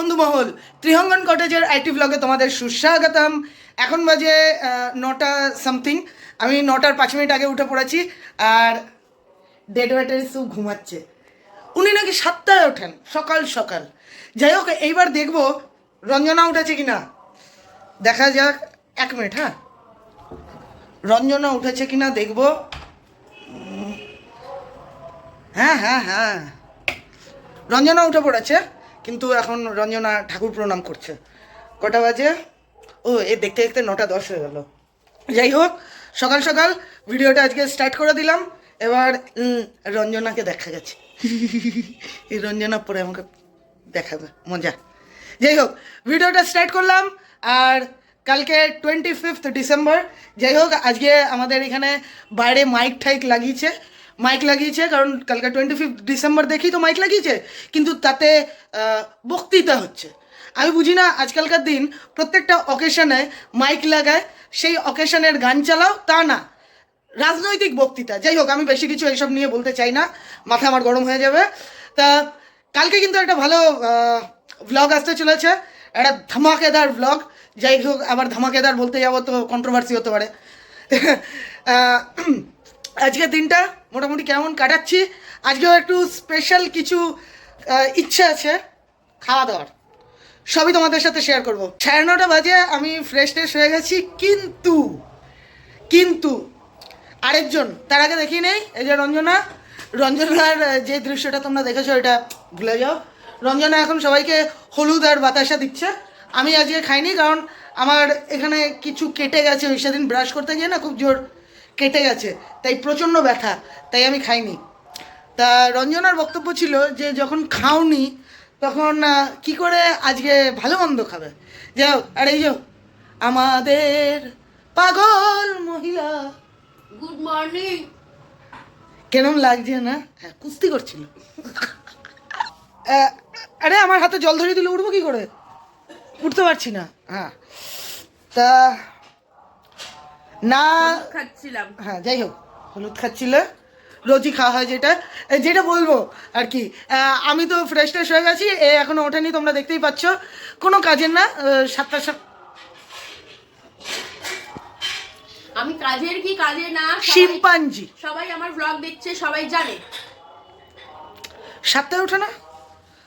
বন্ধুমহল ত্রিহঙ্গন কটেজের IT ব্লগে তোমাদের সুস্বাগতম। এখন বাজে নটা সামথিং আমি নটার পাঁচ মিনিট আগে উঠে পড়েছি, আর ডেড ওয়েটার সু ঘুমাচ্ছে। উনি নাকি সাতটায় ওঠেন, সকাল সকাল। যাই হোক, এইবার দেখব রঞ্জনা উঠেছে কি না দেখা যাক, এক মিনিট হ্যাঁ? রঞ্জনা উঠেছে কি না দেখব হ্যাঁ হ্যাঁ হ্যাঁ। রঞ্জনা উঠে পড়েছে। কিন্তু এখন রঞ্জনা ঠাকুর প্রণাম করছে। কটা বাজে? ও, এ দেখতে দেখতে নটা দশ হয়ে গেল। যাই হোক, সকাল সকাল ভিডিওটা আজকে স্টার্ট করে দিলাম। এবার রঞ্জনাকে দেখা গেছে। এই রঞ্জনা পরে আমাকে দেখাবে। মজা। যাই হোক, ভিডিওটা স্টার্ট করলাম। আর কালকে টোয়েন্টি ফিফথ ডিসেম্বর যাই হোক, আজকে আমাদের এখানে বাইরে মাইক ঠাইক লাগিয়েছে। মাইক লাগিয়েছে, কারণ কালকে টোয়েন্টি ফিফথ ডিসেম্বর দেখি তো মাইক লাগিয়েছে, কিন্তু তাতে বক্তৃতা হচ্ছে। আমি বুঝি না, আজকালকার দিন প্রত্যেকটা অকেশনে মাইক লাগায়, সেই অকেশনের গান চালাও, তা না। রাজনৈতিক বক্তৃতা, যাই হোক, আমি বেশি কিছু এইসব নিয়ে বলতে চাই না, মাথা আমার গরম হয়ে যাবে। তা, কালকে কিন্তু একটা ভালো ভ্লগ আসতে চলেছে, একটা ধামাকেদার ভ্লগ যাই হোক, আবার ধামাকেদার বলতে যাব তো কন্ট্রোভার্সি হতে পারে। আজকের দিনটা মোটামুটি কেমন কাটাচ্ছি? আজকেও একটু স্পেশাল কিছু ইচ্ছে আছে খাওয়া দাওয়ার। সবই তোমাদের সাথে শেয়ার করব। সাড়ে নটা বাজে, আমি ফ্রেশ ট্রেশ হয়ে গেছি, কিন্তু কিন্তু আরেকজন, তার আগে দেখি নেই, এই যে রঞ্জনা। রঞ্জনার যে দৃশ্যটা তোমরা দেখেছ, এটা ভুলে যাও। রঞ্জনা এখন সবাইকে হলুদ আর বাতাসা দিচ্ছে। আমি আজকে খাইনি, কারণ আমার এখানে কিছু কেটে গেছে, ওই সেদিন ব্রাশ করতে গিয়ে না খুব জোর কেটে গেছে তাই প্রচণ্ড ব্যথা তাই আমি খাইনি। তা রঞ্জনার বক্তব্য ছিল যে যখন খাওনি তখন কি করে আজকে ভালো মন্দ খাবে? যাও আর এই যাও আমাদের পাগল মহিলা। গুড মর্নিং কেরম লাগছে না? হ্যাঁ কুস্তি করছিল। আরে আমার হাতে জল ধরিয়ে দিলে উঠবো কি করে? উঠতে পারছি না। হ্যাঁ। তা না। খাচ্ছিলাম। হ্যাঁ যাই হোক হলুদ খাচ্ছিল রোজই খাওয়া হয় যেটা। যেটা বলব আর কি আমি তো ফ্রেশ ট্রেশ হয়ে গেছি এ এখনও ওঠেনি তোমরা দেখতেই পাচ্ছ। কোনো কাজের না সাতটা সাত আমি কাজের কি কাজে না শিম্পাঞ্জি। সবাই আমার ব্লগ দেখছে সবাই জানে। সাতটায় ওঠে না?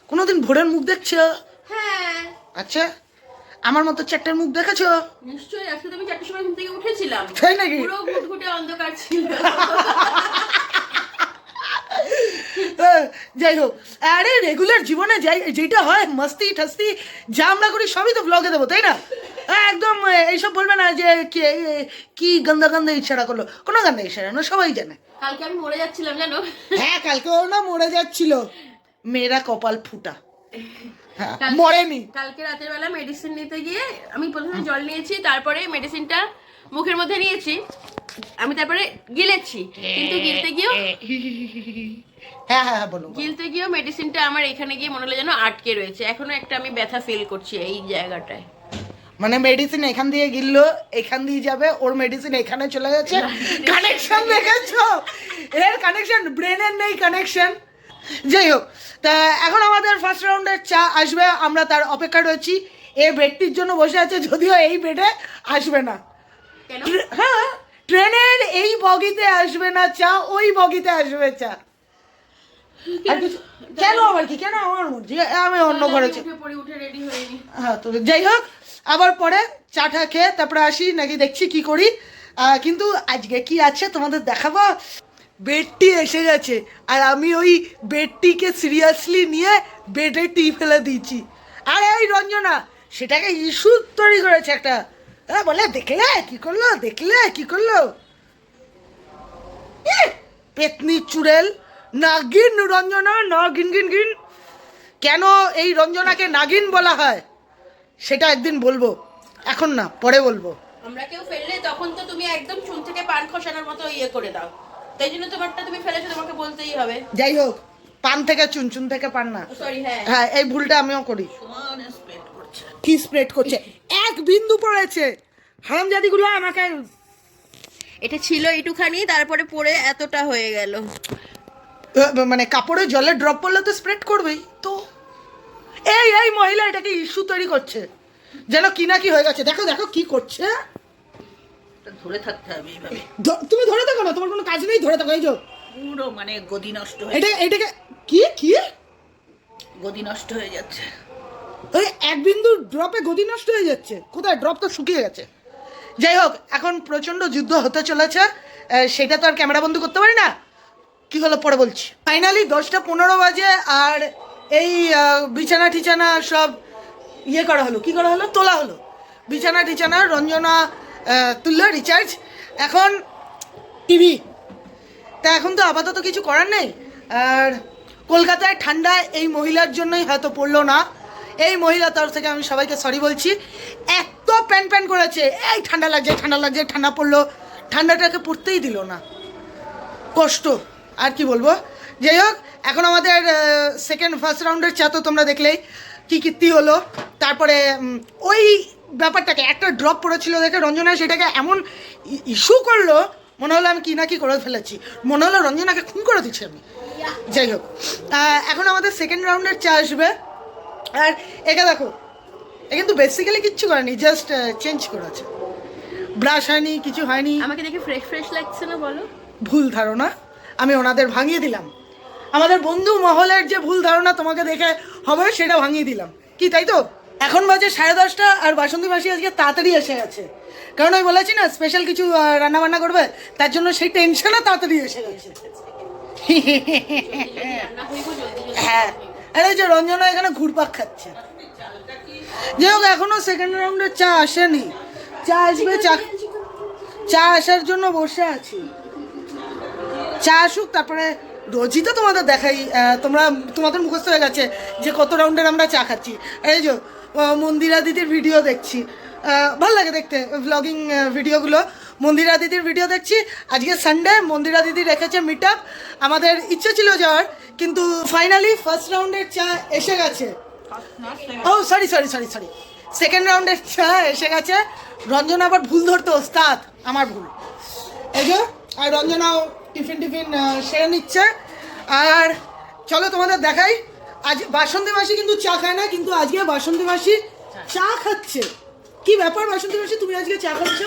কোনোদিন ভোরের মুখ দেখছ? হ্যাঁ। আচ্ছা। আমার মতো চারটের মুখ দেখেছ? নিশ্চয়ই আজকে তো আমি চারটের সময় ঘুম থেকে উঠেছিলাম। তাই নাকি? পুরো ঘুটঘুটে অন্ধকার ছিল। যাই হোক। আরে রেগুলার জীবনে যাই যেটা হয় মস্তি ঠাস্তি যা আমরা করি সবই তো ব্লগে দেবো তাই না? একদম এইসব বলবে না যে কি কি গন্দা গন্দা ইচ্ছাটা করল। কোনো গন্দা ইচ্ছা না সবাই জানে। কালকে আমি মরে যাচ্ছিলাম জানো? হ্যাঁ কালকে ওর না মরে যাচ্ছিল। মেয়েরা কপাল ফুটা। মরেনি। কালকে রাতের বেলা মেডিসিন নিতে গিয়ে আমি প্রথমে জল নিয়েছি তারপরে মেডিসিনটা মুখের মধ্যে নিয়েছি। আমি তারপরে গিলেছি কিন্তু গিলতে গিয়েও হ্যাঁ হ্যাঁ হ্যাঁ বলো গিলতে গিয়েও মেডিসিনটা আমার এখানে গিয়ে মনে হলো যেন আটকে রয়েছে। এখনও একটা আমি ব্যথা ফিল করছি এই জায়গাটায়। মানে মেডিসিন এখান দিয়ে গিললো এখান দিয়ে যাবে ওর মেডিসিন এখানে চলে গেছে। কানেকশন দেখেছ? এর কানেকশন ব্রেনের নেই কানেকশন যাই হোক তা এখন আমাদের ফার্স্ট রাউন্ডের চা আসবে আমরা তার অপেক্ষা রয়েছি। এ বেডটির জন্য বসে আছে যদিও এই বেডে আসবে না। হ্যাঁ ট্রেনের এই বগিতে আসবে না চা ওই বগিতে আসবে চা। কেন আবার কি? কেন আমার আমি অন্য ঘরে হ্যাঁ তো যাই হোক আবার পরে চাটা খেয়ে তারপরে আসি নাকি দেখছি কি করি। কিন্তু আজকে কি আছে তোমাদের দেখাবো? বেডটি এসে গেছে। আর আমি ওই বেডটিকে সিরিয়াসলি নিয়ে বেডে টি ফেলে দিয়েছি। আর এই রঞ্জনা, সেটাকে ইস্যু তৈরি করেছে একটা। হ্যাঁ বলে, দেখলে? কি করল? দেখলে? কি করল? পেতনি চুড়েল, নাগিন রঞ্জনা নাগিন গিন গিন। কেন এই রঞ্জনাকে নাগিন বলা হয়? সেটা একদিন বলব। এখন না, পরে বলব। আমরা কেউ ফেললে তখন তো তুমি একদম চুল থেকে পান খসানোর মতো ইয়ে করে দাও। তাই জন্য তোমারটা তুমি ফেলেছো তোমাকে বলতেই হবে। যাই হোক পান থেকে থেকে পান না। সরি হ্যাঁ। হ্যাঁ এই ভুলটা আমিও করি। কি স্প্রেড করছে? এক বিন্দু পড়েছে। হারামজাদিগুলো আমাকে এটা ছিল একটুখানি তারপরে পরে এতটা হয়ে গেল। মানে কাপড়ে জলে ড্রপ পড়লে তো স্প্রেড করবেই। তো এই এই মহিলা এটাকে ইস্যু তৈরি করছে। যেন কি না কি হয়ে গেছে। দেখো দেখো কি করছে। ধরে থাকতে হবে এইভাবে। তুমি ধরে থাকো না তোমার কোনো কাজ নেই ধরে থাকো এই যে। পুরো মানে গদি নষ্ট হয়ে এটা এটাকে কি? কি? গদি নষ্ট হয়ে যাচ্ছে। ওই এক বিন্দু ড্রপে গদি নষ্ট হয়ে যাচ্ছে। কোথায়? ড্রপ তো শুকিয়ে গেছে। যাই হোক এখন প্রচণ্ড যুদ্ধ হতে চলেছে। সেটা তো আর ক্যামেরা বন্ধ করতে পারি না। কি হলো পরে বলছি। ফাইনালি দশটা পনেরো বাজে আর এই বিছানা টিছানা সব ইয়ে করা হলো। কি করা হলো? তোলা হলো। বিছানা টিছানা রঞ্জনা তুললো রিচার্জ এখন টিভি তা এখন তো আপাতত কিছু করার নেই। আর কলকাতায় ঠান্ডা এই মহিলার জন্যই হয়তো পড়ল না। এই মহিলা তরফ থেকে আমি সবাইকে সরি বলছি। এত প্যান প্যান করেছে। এই ঠান্ডা লাগছে ঠান্ডা লাগছে, ঠান্ডা পড়ল। ঠান্ডাটাকে পড়তেই দিল না। কষ্ট। আর কি বলব? যাই হোক, এখন আমাদের সেকেন্ড ফার্স্ট রাউন্ডের চা তো তোমরা দেখলেই। কী কীর্তি হলো। তারপরে ওই ব্যাপারটাকে একটা ড্রপ পড়েছিল দেখে রঞ্জনা সেটাকে এমন ইস্যু করল মনে হলো আমি কি না কি করে ফেলেছি। মনে হলো রঞ্জনাকে খুন করে দিচ্ছি আমি। যাই হোক এখন আমাদের সেকেন্ড রাউন্ডের চা আসবে। আর একে দেখো এ কিন্তু বেসিক্যালি কিচ্ছু করেনি জাস্ট চেঞ্জ করেছে। ব্রাশ হয়নি কিছু হয়নি। আমাকে দেখে ফ্রেশ ফ্রেশ লাগছে না বলো? ভুল ধারণা আমি ওনাদের ভাঙিয়ে দিলাম। আমাদের বন্ধু মহলের যে ভুল ধারণা তোমাকে দেখে হবে সেটা ভাঙিয়ে দিলাম। কি তাই তো? এখন বাজে সাড়ে দশটা আর বাসন্তী মাসি আজকে তাড়াতাড়ি এসে গেছে। কারণ আমি বলেছি না স্পেশাল কিছু রান্না বান্না করবে, তার জন্য সেই টেনশনও তাড়াতাড়ি এসে গেছে। হ্যাঁ আরে যে রঞ্জনা এখানে ঘুরপাক খাচ্ছে। যাই হোক, এখনও সেকেন্ড রাউন্ডের চা আসেনি। চা আসবে, চা চা আসার জন্য বসে আছি। চা আসুক, তারপরে রোজই তো তোমাদের দেখাই তোমরা, তোমাদের মুখস্থ হয়ে গেছে যে কত রাউন্ডের আমরা চা খাচ্ছি। এই যে মন্দিরা দিদির ভিডিও দেখছি। ভালো লাগে দেখতে ভ্লগিং ভিডিওগুলো মন্দিরা দিদির ভিডিও দেখছি। আজকে সানডে মন্দিরা দিদি রেখেছে মিট আমাদের ইচ্ছে ছিল যাওয়ার, কিন্তু ফাইনালি ফার্স্ট রাউন্ডের চা এসে গেছে। ও sorry sorry sorry sorry second রাউন্ডের চা এসে গেছে। রঞ্জনা আবার ভুল ধরতো, ওস্তাদ, আমার ভুল। এই যে, আর রঞ্জনাও টিফিন টিফিন সেরে নিচ্ছে। আর চলো তোমাদের দেখাই। আজ বাসন্তী মাসি কিন্তু চা খায় না কিন্তু আজকে বাসন্তী মাসি চা খাচ্ছে। কি ব্যাপার বাসন্তী মাসি? তুমি আজকে চা খাচ্ছ?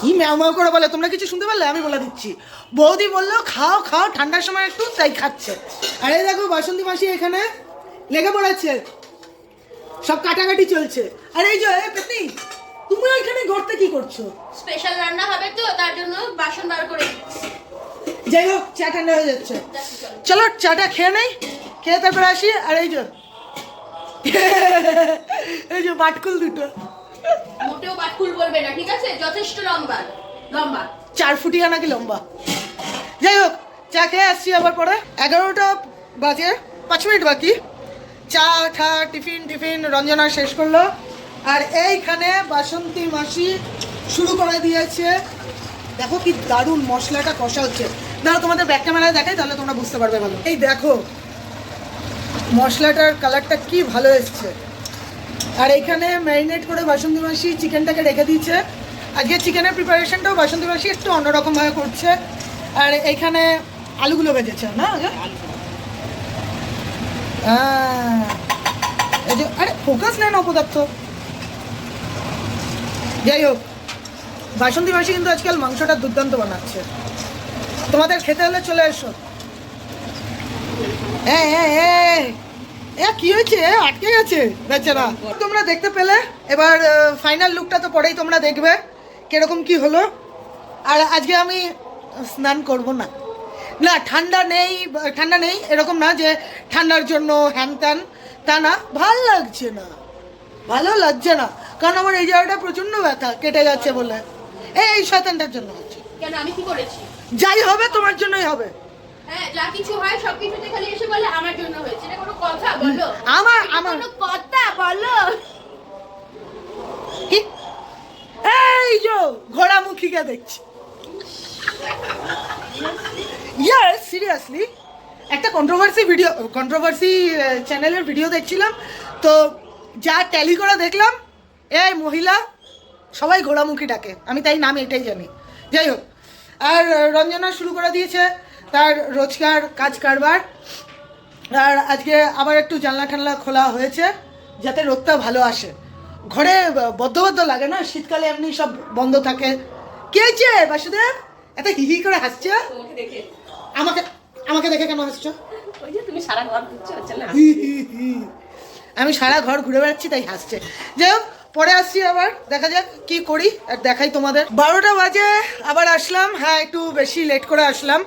কি ম্যাও ম্যাও করে বলে? তোমরা কিছু শুনতে পারলে? আমি বলে দিচ্ছি। বৌদি বলল খাও খাও ঠান্ডার সময় একটু তাই খাচ্ছে। আরে দেখো বাসন্তী মাসি এখানে লেগে পড়েছে। সব কাটাকাটি চলছে। আরে এই যে পেতনি তুমি ওইখানে ঘরতে কি করছ? স্পেশাল রান্না হবে তো তার জন্য বাসন বার করে দিচ্ছি। যাই হোক চা ঠান্ডা হয়ে যাচ্ছে। চলো। চাটা খেয়ে নেই খেয়ে তারপরে আসি আর এই যে এই যে বাটকুল দুটো। মোটেও বাটকুল বলবে না ঠিক আছে? যথেষ্ট লম্বা লম্বা। চার ফুটিয়া নাকি লম্বা? যাই হোক চা খেয়ে আসছি আবার পরে। এগারোটা বাজে পাঁচ মিনিট বাকি। চা ঠা টিফিন টিফিন রঞ্জনা শেষ করল। আর এইখানে বাসন্তী মাসি শুরু করে দিয়েছে। দেখো কি দারুণ মশলাটা কষা হচ্ছে। দাঁড়া তোমাদের ব্যাক ক্যামেরায় দেখাই, তাহলে তোমরা বুঝতে পারবে ভালো। এই দেখো, মশলাটার কালারটা কি ভালো এসছে। আর এখানে ম্যারিনেট করে বাসন্তী মাসি চিকেনটাকে রেখে দিয়েছে। আজকে চিকেনের প্রিপারেশনটাও বাসন্তী মাসি একটু অন্যরকমভাবে করছে। আর এখানে আলুগুলো ভেজেছে, না? এই যে, আরে ফোকাস নেন অপদার্থ যাই হোক বাসন্তী মাসি কিন্তু আজকাল মাংসটা দুর্দান্ত বানাচ্ছে। তোমাদের খেতে হলে চলে এসো। কি হয়েছে? আটকে গেছে, বেচারা। তোমরা দেখতে পেলে? এবার ফাইনাল লুকটা তো পরেই তোমরা দেখবে কীরকম কি হলো। আর আজকে আমি স্নান করব না। না, ঠান্ডা নেই ঠান্ডা নেই, এরকম না যে ঠান্ডার জন্য হ্যান ত্যান, তা না, ভালো লাগছে না। ভালো লাগছে না। কারণ আমার এই জায়গাটা প্রচণ্ড ব্যথা, কেটে যাচ্ছে বলে। এই শয়তানটার জন্য হচ্ছে। কেন আমি কি করেছি? যাই হবে তোমার জন্যই হবে। হ্যাঁ যা কিছু হয় সব কিছুতে খালি এসে বলে আমার জন্য হয়েছে। এটা কোনো কথা বলো। আমার এটা আমার কোনো কথা বলো। কি? এই যো ঘোড়ামুখীকে দেখছি। ইয়ার সিরিয়াসলি একটা কন্ট্রোভার্সি ভিডিও কন্ট্রোভার্সি চ্যানেলের ভিডিও দেখছিলাম। তো যা ট্যালি করে দেখলাম এই মহিলা সবাই ঘোড়ামুখী ডাকে। আমি তাই নাম এটাই জানি। যাই হোক আর রঞ্জনা শুরু করে দিয়েছে তার রোজকার কাজ কারবার। আর আজকে আবার একটু জানলা ঠান্লা খোলা হয়েছে যাতে রোদটা ভালো আসে। ঘরে বদ্ধ বদ্ধ লাগে না শীতকালে এমনি সব বন্ধ থাকে। কে হয়েছে বাসুদেব? এত হি হি করে হাসছে? আমাকে আমাকে দেখে কেন হাসছো? তুমি সারা ঘর ঘুরছো না। আমি সারা ঘর ঘুরে বেড়াচ্ছি তাই হাসছে। যাই হোক পরে আসছি আবার, দেখা যাক কি করি আর দেখাই তোমাদের। বারোটা বাজে, আবার আসলাম। হ্যাঁ একটু বেশি লেট করে আসলাম।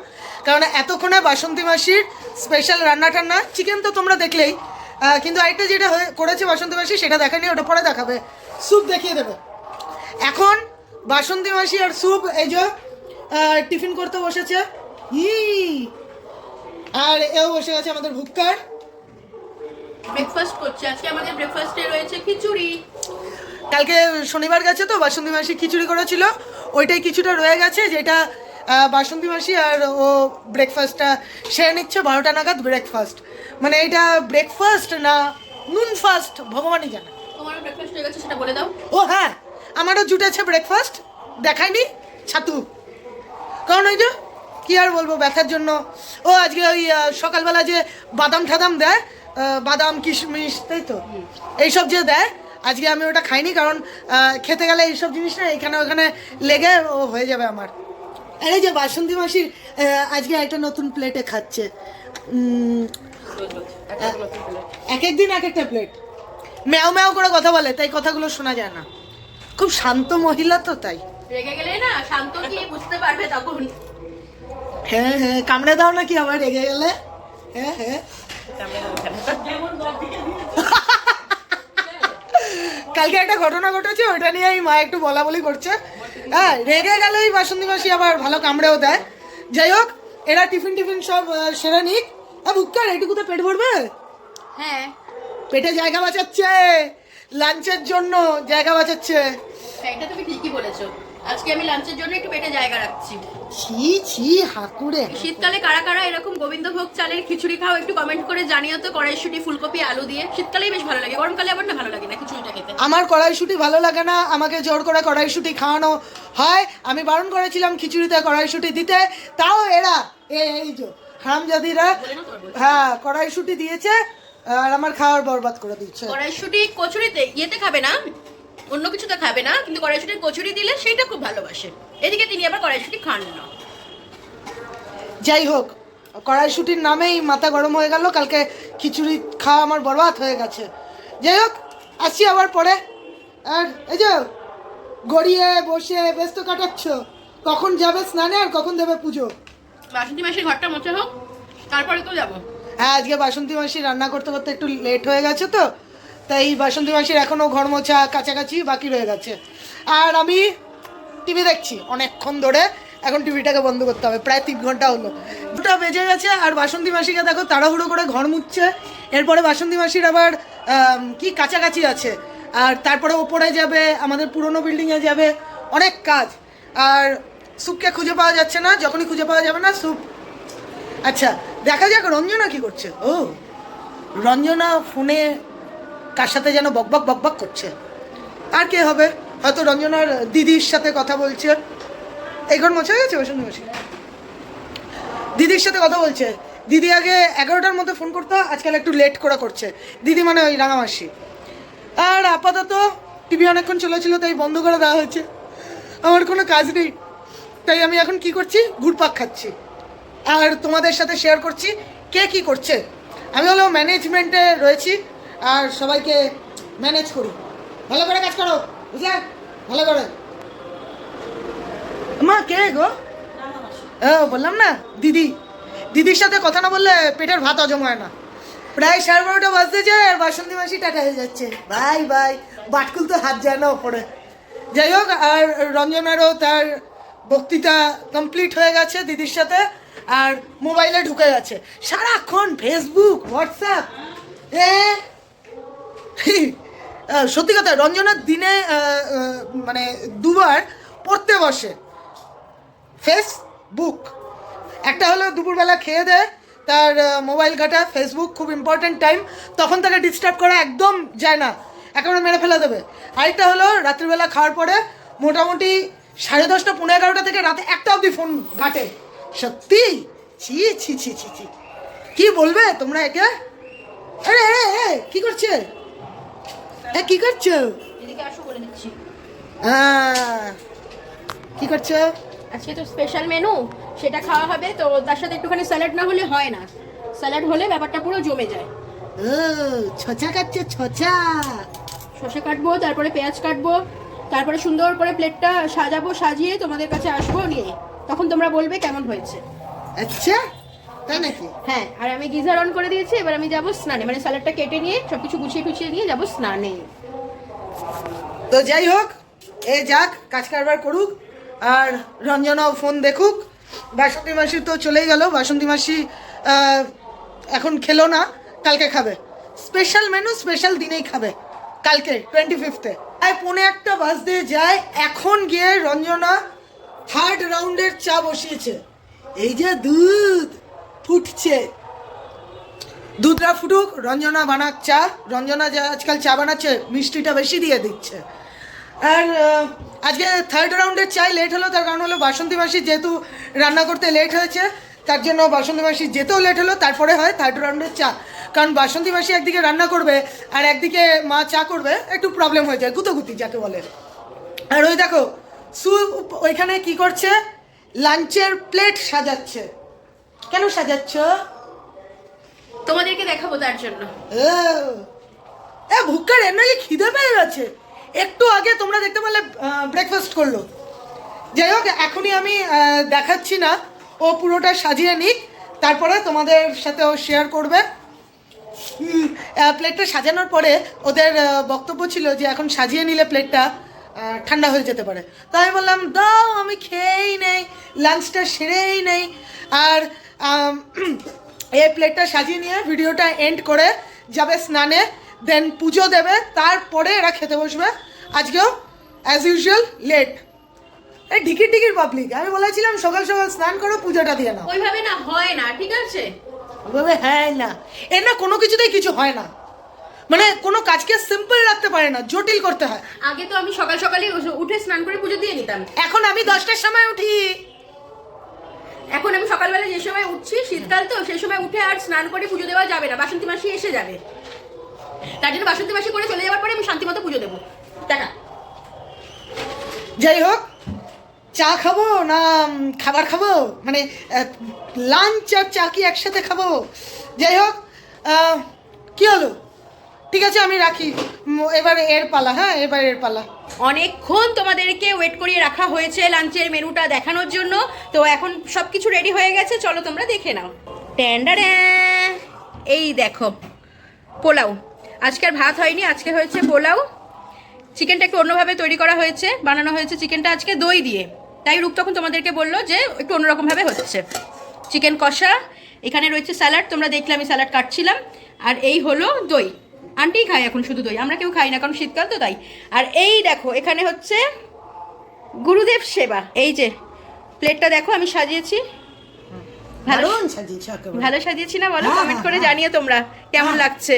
কারণ এতক্ষণে বাসন্তী মাসির স্পেশাল রান্না টান্না চিকেন তো তোমরা দেখলেই। কিন্তু আরেকটা যেটা করেছে বাসন্তী মাসি, সেটা দেখানি ওটা পরে দেখাবে। স্যুপ দেখিয়ে দেবে। এখন বাসন্তী মাসি আর স্যুপ এই যে টিফিন করতে বসেছে। ই! আর এও বসে গেছে আমাদের ভুক্কার। ব্রেকফাস্ট করছে। আজকে আমাদের ব্রেকফাস্টে রয়েছে খিচুড়ি। কালকে শনিবার গেছে তো বাসন্তী মাসি খিচুড়ি করেছিল। ওইটাই কিছুটা রয়ে গেছে যেটা বাসন্তী মাসি আর ও ব্রেকফাস্টটা সেরে নিচ্ছে বারোটা নাগাদ ব্রেকফাস্ট মানে এটা ব্রেকফাস্ট না নুন ফাস্ট ভগবানই জানে। ও হ্যাঁ আমারও জুটেছে ব্রেকফাস্ট দেখায়নি ছাতু। কারণ ওই যে কি আর বলব ব্যথার জন্য। ও আজকে ওই সকালবেলা যে বাদাম ঠাদাম দেয় বাদাম কিশমিশ তাই তো? এইসব যে দেয় আজকে আমি ওটা খাইনি কারণ খেতে গেলে এইসব জিনিস না এখানে ওখানে লেগে ও হয়ে যাবে আমার। আর এই যে বাসন্তী মাসির আজকে একটা নতুন প্লেটে খাচ্ছে। এক এক দিন এক একটা প্লেট ম্যাও ম্যাও করে কথা বলে তাই কথাগুলো শোনা যায় না। খুব শান্ত মহিলা তো তাই। রেগে গেলে না শান্ত কি বুঝতে পারবে তখন। হ্যাঁ হ্যাঁ কামড়ে দাও নাকি আবার রেগে গেলে? হ্যাঁ হ্যাঁ। কালকে একটা ঘটনা ঘটেছে ওইটা নিয়ে এই মা একটু বলা বলি করছে। হ্যাঁ রেগে গেলেই বাসন্তী মাসি আবার ভালো কামড়েও দেয়। যাই হোক এরা টিফিন টিফিন সব সেরা নিক। হ্যাঁ এটুকু তো পেট ভরবে? হ্যাঁ। পেটে জায়গা বাঁচাচ্ছে। লাঞ্চের জন্য জায়গা বাঁচাচ্ছে। হ্যাঁ, এটা তুমি ঠিকই বলেছ। আজকে আমি লাঞ্চের জন্য একটু পেটে জায়গা রাখছি। ছি ছি হাকুড়ে শীতকালে কারা কারা এরকম গোবিন্দভোগ চালের খিচুড়ি খাও একটু কমেন্ট করে জানিও তো কড়াইশুটি ফুলকপি আলু দিয়ে। শীতকালেই বেশ ভালো লাগে গরমকালে আবার না ভালো লাগে না খিচুড়িটা খেতে। আমার কড়াইশুটি ভালো লাগে না আমাকে জোর করে কড়াইশুটি খাওয়ানো হয়। আমি বারণ করেছিলাম খিচুড়িতে কড়াইশুটি দিতে তাও এরা এই এই যে হারামজাদিরা। হ্যাঁ কড়াইশুটি দিয়েছে আর আমার খাওয়ার বরবাদ করে দিচ্ছে। কড়াইশুটি কচুরিতে ইয়েতে খাবে না? অন্য কিছুতে খাবে না কিন্তু কড়াইশুটির কচুরি দিলে সেইটা খুব ভালোবাসে। এদিকে তিনি আবার কড়াইশুটি খান না। যাই হোক কড়াইশুটির নামেই মাথা গরম হয়ে গেল কালকে খিচুড়ি খাওয়া আমার বরবাদ হয়ে গেছে। যাই হোক আসছি আবার পরে। আর এই যে গড়িয়ে বসে ব্যস্ত কাটাচ্ছ কখন যাবে স্নানে আর কখন দেবে পুজো? বাসন্তী মাসের ঘরটা মোছা হোক তারপরে তো যাব। হ্যাঁ আজকে বাসন্তী মাসি রান্না করতে করতে একটু লেট হয়ে গেছে তো তাই বাসন্তী মাসির এখনও ঘর মোছা কাছাকাছি বাকি রয়ে গেছে। আর আমি টিভি দেখছি অনেকক্ষণ ধরে। এখন টিভিটাকে বন্ধ করতে হবে, প্রায় তিন ঘণ্টা হলো। দুটা বেজে গেছে আর বাসন্তী মাসিকে দেখো তাড়াহুড়ো করে ঘর মুছছে। এরপরে বাসন্তী মাসির আবার কি কাছাকাছি আছে। আর তারপরে ওপরে যাবে, আমাদের পুরনো বিল্ডিংয়ে যাবে। অনেক কাজ। আর স্যুপকে খুঁজে পাওয়া যাচ্ছে না, যখনই খুঁজে পাওয়া যাবে না স্যুপ আচ্ছা দেখা যাক রঞ্জনা কি করছে। ও, রঞ্জনা ফোনে কার সাথে যেন বকবক বকবক করছে? আর কে হবে? হয়তো রঞ্জনার দিদির সাথে কথা বলছে। এই ঘর মোছা গেছে বসুন বসে দিদির সাথে কথা বলছে। দিদি আগে এগারোটার মধ্যে ফোন করতো, আজকাল একটু লেট করে করছে। দিদি মানে ওই রাঙামাসি। আর আপাতত টিভি অনেকক্ষণ চলেছিল, তাই বন্ধ করে দেওয়া হয়েছে। আমার কোনো কাজ নেই। তাই আমি এখন কি করছি? ঘুরপাক খাচ্ছি। আর তোমাদের সাথে শেয়ার করছি, কে কি করছে? আমি হলো ম্যানেজমেন্টে রয়েছি। আর সবাইকে ম্যানেজ করি। ভালো করে কাজ করো বুঝলে? ভালো করে। মা কে গো? ও বললাম না দিদি। দিদির সাথে কথা না বললে পেটের ভাত হজম হয় না। প্রায় সাড়ে বারোটা বাজতে যায় আর বাসন্তী মাসি টাটা হয়ে যাচ্ছে। Bye bye. বাটকুল তো হাত যায় না ওপরে। যাই হোক আর রঞ্জনারও তার বক্তৃতা কমপ্লিট হয়ে গেছে দিদির সাথে আর মোবাইলে ঢুকে গেছে। সারাক্ষণ ফেসবুক হোয়াটসঅ্যাপ আহ, সত্যি কথা রঞ্জনার দিনে মানে দুবার পড়তে বসে। ফেসবুক একটা হলো দুপুরবেলা খেয়ে দেয় তার মোবাইল ঘাটা ফেসবুক খুব ইম্পর্ট্যান্ট টাইম তখন তাকে ডিস্টার্ব করা একদম যায় না। একেবারে মেরে ফেলে দেবে। আরেকটা হলো রাত্রিবেলা খাওয়ার পরে মোটামুটি সাড়ে দশটা পনেরো এগারোটা থেকে রাতে একটা অবধি ফোন ঘাটে। সত্যি? ছি ছি ছি ছি ছি। কি বলবে তোমরা একে? আরে, কি করছে? এ কি করছ? এদিকে আসো বলে দিচ্ছি। কি করছ? আজকে তো স্পেশাল মেনু সেটা খাওয়া হবে তো তার সাথে একটুখানি স্যালাড না হলে হয় না। স্যালাড হলে ব্যাপারটা পুরো জমে যায়। ও ছচা কাটছে ছচা। শসা কাটবো তারপরে পেঁয়াজ কাটবো তারপরে সুন্দর করে প্লেটটা সাজাবো সাজিয়ে তোমাদের কাছে আসব নিয়ে। তখন তোমরা বলবে কেমন হয়েছে। আচ্ছা তাই নাকি? হ্যাঁ আর আমি গিজার অন করে দিয়েছি এবার আমি যাব স্নানে। মানে স্যালাডটা কেটে নিয়ে সবকিছু গুছিয়ে টুছিয়ে নিয়ে যাব স্নানে। তো যাই হোক এ যাক কাজ কারবার করুক আর রঞ্জনাও ফোন দেখুক। বাসন্তী মাসি তো চলেই গেল বাসন্তী মাসি এখন খেলো না কালকে খাবে। স্পেশাল মেনু স্পেশাল দিনেই খাবে কালকে টোয়েন্টি ফিফথে আর পৌনে একটা দিয়ে যায় এখন গিয়ে রঞ্জনা থার্ড রাউন্ডের চা বসিয়েছে। এই যে দুধ! ফুটছে। দুধরা ফুটুক, রঞ্জনা বানাক চা। রঞ্জনা যা আজকাল চা বানাচ্ছে, মিষ্টিটা বেশি দিয়ে দিচ্ছে। আর আজকে থার্ড রাউন্ডের চাই লেট হলো, তার কারণ হলো বাসন্তী মাসি যেহেতু রান্না করতে লেট হয়েছে, তার জন্য বাসন্তী মাসি যেতেও লেট হলো, তারপরে হয় থার্ড রাউন্ডের চা। কারণ বাসন্তী মাসি একদিকে রান্না করবে, আর একদিকে মা চা করবে, একটু প্রবলেম হয়ে যায়, গুতোগুতি যাকে বলে। আর ওই দেখো, সু ওইখানে কি করছে? লাঞ্চের প্লেট সাজাচ্ছে। কেন সাজাচ্ছ? তোমাদেরকে দেখাবো তার জন্য। এ ভুক্কার এর নাকি খিদে পেয়ে গেছে। একটু আগে তোমরা দেখতে পেলে ব্রেকফাস্ট করল। যাই হোক এখনই আমি দেখাচ্ছি না। ও পুরোটা সাজিয়ে নিক তারপরে তোমাদের সাথে ও শেয়ার করবে প্লেটটা সাজানোর পরে ওদের বক্তব্য ছিল যে এখন সাজিয়ে নিলে প্লেটটা ঠান্ডা হয়ে যেতে পারে। তো আমি বললাম দাও আমি খেয়েই নেই লাঞ্চটা সেরেই নেই। আর এই প্লেটটা সাজিয়ে নিয়ে ভিডিওটা এন্ড করে যাবে স্নানে দেন পুজো দেবে তারপরে এরা খেতে বসবে। আজকেও অ্যাজ ইউজুয়াল লেট এই ঢিকির ঢিকির পাবলিক আমি বলেছিলাম সকাল সকাল স্নান করো পুজোটা দিয়ে নাও। ওইভাবে না হয় না ঠিক আছে? ওইভাবে হ্যাঁ না। এর না কোনো কিছুতেই কিছু হয় না। মানে কোনো কাজকে সিম্পল রাখতে পারে না জটিল করতে হয়। আগে তো আমি সকাল সকালই উঠে স্নান করে পুজো দিয়ে নিতাম। এখন আমি দশটার সময় উঠি। এখন আমি সকালবেলা যে সময় উঠছি, শীতকাল তো, সেই সময় উঠে আর স্নান করে পুজো দেওয়া যাবে না, বাসন্তী মাসি এসে যাবে। তার জন্য বাসন্তী মাসি করে চলে যাওয়ার পরে আমি শান্তি মতো পুজো দেবো। টাকা যাই হোক, চা খাব না খাবার খাব? মানে লাঞ্চ আর চা কি একসাথে খাব? যাই হোক কি হলো? ঠিক আছে, আমি রাখি। এবার এর পালা হ্যাঁ এবার এর পালা। অনেকক্ষণ তোমাদেরকে ওয়েট করিয়ে রাখা হয়েছে লাঞ্চের মেনুটা দেখানোর জন্য। তো এখন সব কিছু রেডি হয়ে গেছে, চলো তোমরা দেখে নাও। ট্যান্ডারে এই দেখো, পোলাও। আজকের ভাত হয়নি, আজকে হয়েছে পোলাও। চিকেনটা একটু অন্যভাবে তৈরি করা হয়েছে, বানানো হয়েছে চিকেনটা আজকে দই দিয়ে। তাই রূপ তখন তোমাদেরকে বলল যে একটু অন্যরকমভাবে হচ্ছে। চিকেন কষা, এখানে রয়েছে স্যালাড তোমরা দেখলে আমি স্যালাড কাটছিলাম। আর এই হলো দই। আন্টি খায় এখন শুধু দই আমরা কেউ খাই না কারণ শীতকাল তো তাই। আর এই দেখো এখানে হচ্ছে গুরুদেব সেবা। এই যে প্লেটটা দেখো আমি সাজিয়েছি। ভালো। ভালো সাজিয়েছি না বলো? হ্যাঁ, কমেন্ট করে হ্যাঁ, জানিয়ে তোমরা কেমন হ্যাঁ। লাগছে?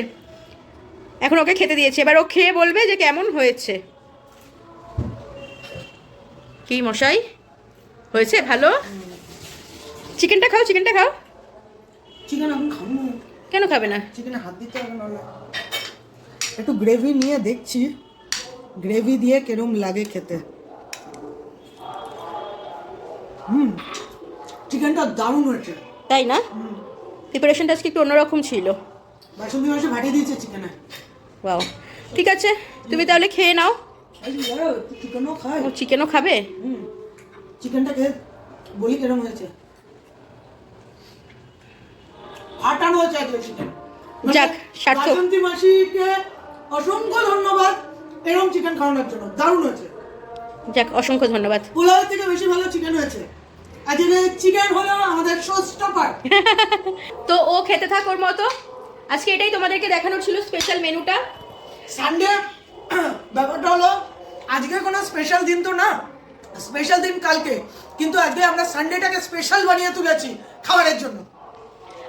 এখন ওকে খেতে দিয়েছি। এবার ও খেয়ে বলবে যে কেমন হয়েছে। কি মশাই? হয়েছে ভালো? চিকেনটা খাও চিকেনটা খাও। চিকেন এখন খাব। না। কেন খাবে না? চিকেনে হাত দিতে হবে নাহলে। একটু গ্রেভি নিয়ে দেখছি। গ্রেভি দিয়ে কেরম লাগে খেতে। হুম চিকেনটা দারুণ হয়েছে। তাই না? প্রিপারেশনটা আজকে একটু অন্যরকম ছিল। বাসন্তী মাসে ভাটিয়ে দিয়েছে চিকেনে বাও ঠিক আছে তুমি তাহলে খেয়ে নাও। চিকেনও ও চিকেনও খাবে? হুম চিকেনটা খেয়ে বলি কেরম হয়েছে। ফাটানো হয়েছে চিকেন যাক, সার্থক। বাসন্তী মাসিকে অসংখ্য ধন্যবাদ। এরকম চিকেন খাওয়ানোর জন্য। দারুণ হয়েছে। যাক অসংখ্য ধন্যবাদ। পোলাওয়ের থেকে বেশি ভালো চিকেন হয়েছে। আজকে চিকেন হলো আমাদের স্টপার তো ও খেতে থাক ওর মতো। আজকে এটাই তোমাদেরকে দেখানোর ছিল স্পেশাল মেনুটা সানডে ব্যাপারটা হলো আজকে কোনো স্পেশাল দিন তো না। স্পেশাল দিন কালকে। কিন্তু আজকে আমরা সানডেটাকে স্পেশাল বানিয়ে তুলেছি খাবারের জন্য।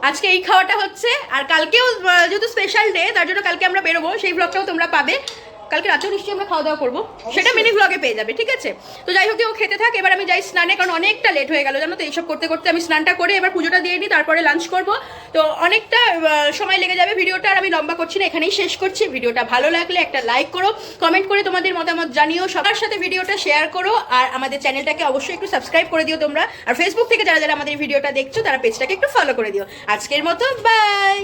আজকে এই খাওয়াটা হচ্ছে, আর কালকেও যেহেতু স্পেশাল ডে তার জন্য কালকে আমরা বেরোবো, সেই ব্লগটাও তোমরা পাবে। কালকে রাতেও নিশ্চয়ই আমরা খাওয়া দাওয়া করব সেটা মিনি ব্লগে পেয়ে যাবে ঠিক আছে? তো যাই হোক ও খেতে থাক এবার আমি যাই স্নানে কারণ অনেকটা লেট হয়ে গেল জানো তো? এইসব করতে করতে আমি স্নানটা করে এবার পুজোটা দিয়ে নিই তারপরে লাঞ্চ করব। তো অনেকটা সময় লেগে যাবে ভিডিওটা আর আমি লম্বা করছি না এখানেই শেষ করছি। ভিডিওটা ভালো লাগলে একটা লাইক করো কমেন্ট করে তোমাদের মতামত জানিও সবার সাথে ভিডিওটা শেয়ার করো আর আমাদের চ্যানেলটাকে অবশ্যই একটু সাবস্ক্রাইব করে দিও তোমরা। আর ফেসবুক থেকে যারা যারা আমাদের ভিডিওটা দেখছ তারা পেজটাকে একটু ফলো করে দিও। আজকের মতো বাই